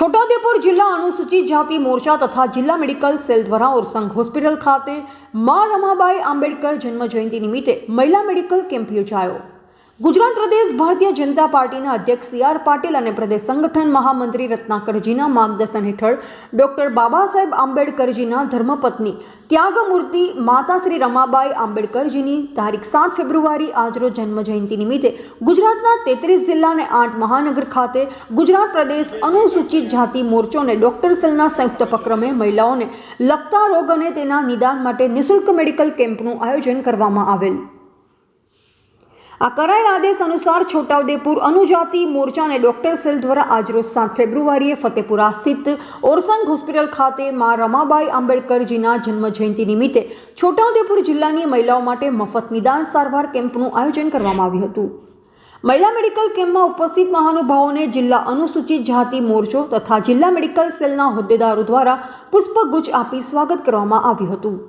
છોટાઉદેપુર જિલ્લા અનુસૂચિત જાતિ મોરચા તથા જિલ્લા મેડિકલ સેલ દ્વારા ઓરસંગ હોસ્પિટલ ખાતે મા રમાબાઈ આંબેડકર જન્મ જયંતિ નિમિત્તે મહિલા મેડિકલ કેમ્પ યોજાયો. ગુજરાત પ્રદેશ ભારતીય જનતા પાર્ટીના અધ્યક્ષ સી આર પાટીલ અને પ્રદેશ સંગઠન મહામંત્રી રત્નાકરજીના માર્ગદર્શન હેઠળ ડોક્ટર બાબા સાહેબ આંબેડકરજીના ધર્મપત્ની ત્યાગમૂર્તિ માતા શ્રી રમાબાઈ આંબેડકરજીની તારીખ સાત ફેબ્રુઆરી આજરોજ જન્મજયંતિ નિમિત્તે ગુજરાતના તેત્રીસ જિલ્લા અને આઠ મહાનગર ખાતે ગુજરાત પ્રદેશ અનુસૂચિત જાતિ મોરચો અને ડોક્ટર સેલના સંયુક્ત ઉપક્રમે મહિલાઓને લગતા રોગ અને તેના નિદાન માટે નિઃશુલ્ક મેડિકલ કેમ્પનું આયોજન કરવામાં આવેલ. આ કરાયેલ આદેશ અનુસાર છોટાઉદેપુર અનુજાતિ મોરચા અને ડોક્ટર સેલ દ્વારા આજરોજ સાત ફેબ્રુઆરીએ ફતેપુરા સ્થિત ઓરસંગ હોસ્પિટલ ખાતે મા રમાબાઈ આંબેડકરજીના જન્મ જયંતિ નિમિત્તે છોટાઉદેપુર જિલ્લાની મહિલાઓ માટે મફત નિદાન સારવાર કેમ્પનું આયોજન કરવામાં આવ્યું હતું. મહિલા મેડિકલ કેમ્પમાં ઉપસ્થિત મહાનુભાવોને જિલ્લા અનુસૂચિત જાતિ મોરચો તથા જિલ્લા મેડિકલ સેલના હોદ્દેદારો દ્વારા પુષ્પગુચ્છ આપી સ્વાગત કરવામાં આવ્યું હતું.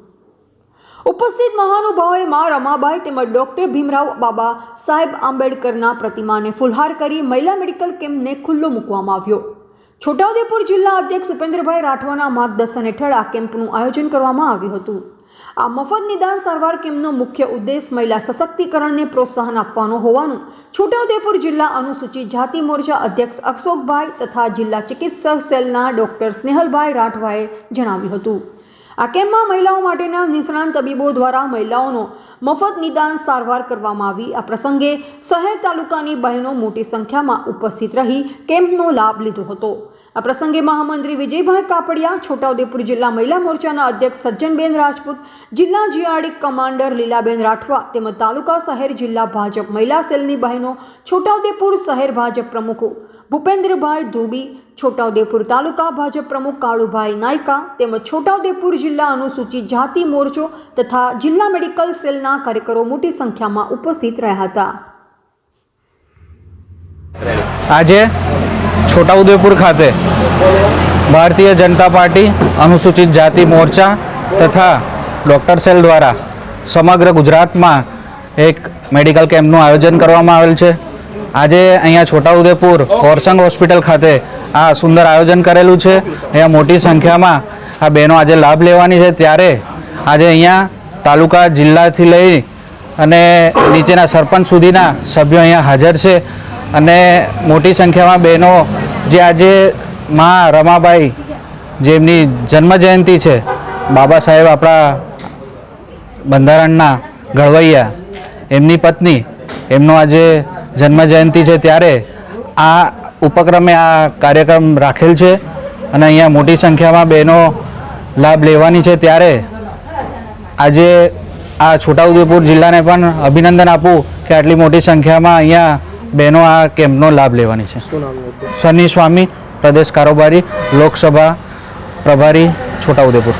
ઉપસ્થિત મહાનુભાવોએ મા રમાબાઈ તેમજ ડોક્ટર ભીમરાવ બાબા સાહેબ આંબેડકરના પ્રતિમાને ફુલહાર કરી મહિલા મેડિકલ કેમ્પને ખુલ્લો મૂકવામાં આવ્યો. છોટાઉદેપુર જિલ્લા અધ્યક્ષ ઉપેન્દ્રભાઈ રાઠવાના માર્ગદર્શન હેઠળ આ કેમ્પનું આયોજન કરવામાં આવ્યું હતું. આ મફત નિદાન સારવાર કેમ્પનો મુખ્ય ઉદ્દેશ મહિલા સશક્તિકરણને પ્રોત્સાહન આપવાનો હોવાનું છોટાઉદેપુર જિલ્લા અનુસૂચિત જાતિ મોરચા અધ્યક્ષ અશોકભાઈ તથા જિલ્લા ચિકિત્સક સેલના ડોક્ટર સ્નેહલભાઈ રાઠવાએ જણાવ્યું હતું. આ કેમ્પમાં મહિલાઓ માટેના નિષ્ણાંત તબીબો દ્વારા મહિલાઓનો મફત નિદાન સારવાર કરવામાં આવી. આ પ્રસંગે શહેર તાલુકાની બહેનો મોટી સંખ્યામાં ઉપસ્થિત રહી કેમ્પનો લાભ લીધો હતો. આ પ્રસંગે મહામંત્રી વિજયભાઈ કાપડિયા, છોટાઉદેપુર જિલ્લા મહિલા મોરચાના અધ્યક્ષ સજ્જનબેન રાજપૂત, જિલ્લા જીઆરડી કમાન્ડર લીલાબેન રાઠવા તેમજ તાલુકા શહેર જિલ્લા ભાજપ મહિલા સેલની બહેનો, છોટાઉદેપુર શહેર ભાજપ પ્રમુખો ભૂપેન્દ્રભાઈ ધુબી, છોટાઉદેપુર તાલુકા ભાજપ પ્રમુખ કાળુભાઈ નાયકા તેમજ છોટાઉદેપુર જિલ્લા અનુસૂચિત જાતિ મોરચો તથા જિલ્લા મેડિકલ સેલના કાર્યકરો મોટી સંખ્યામાં ઉપસ્થિત રહ્યા હતા. આજે છોટાઉદેપુર ખાતે ભારતીય જનતા પાર્ટી અનુસૂચિત જાતિ મોરચા તથા ડૉક્ટર સેલ દ્વારા સમગ્ર ગુજરાતમાં એક મેડિકલ કેમ્પનું આયોજન કરવામાં આવેલ છે. આજે અહીંયા છોટાઉદેપુર કોરસંગ હોસ્પિટલ ખાતે આ સુંદર આયોજન કરેલું છે. અહીંયા મોટી સંખ્યામાં આ બહેનો આજે લાભ લેવાની છે. ત્યારે આજે અહીંયા તાલુકા જિલ્લાથી લઈ અને નીચેના સરપંચ સુધીના સભ્યો અહીંયા હાજર છે. અને મોટી સંખ્યામાં બહેનો જે આજે મા રમાબાઈ જેમની જન્મ જયંતિ છે બાબા સાહેબ આપણા બંધારણના ઘડવૈયા એમની પત્ની એમનો આજે જન્મ જયંતિ છે ત્યારે આ ઉપક્રમે આ કાર્યક્રમ રાખેલ છે અને અહીંયા મોટી સંખ્યામાં બહેનો લાભ લેવાની છે ત્યારે આજે આ છોટાઉદેપુર જિલ્લાને પણ અભિનંદન આપું કે આટલી મોટી સંખ્યામાં અહીંયા બહેનો આ કેમ્પનો લાભ લેવાની છે. સની સ્વામી પ્રદેશ કારોબારી લોકસભા પ્રભારી છોટાઉદેપુર.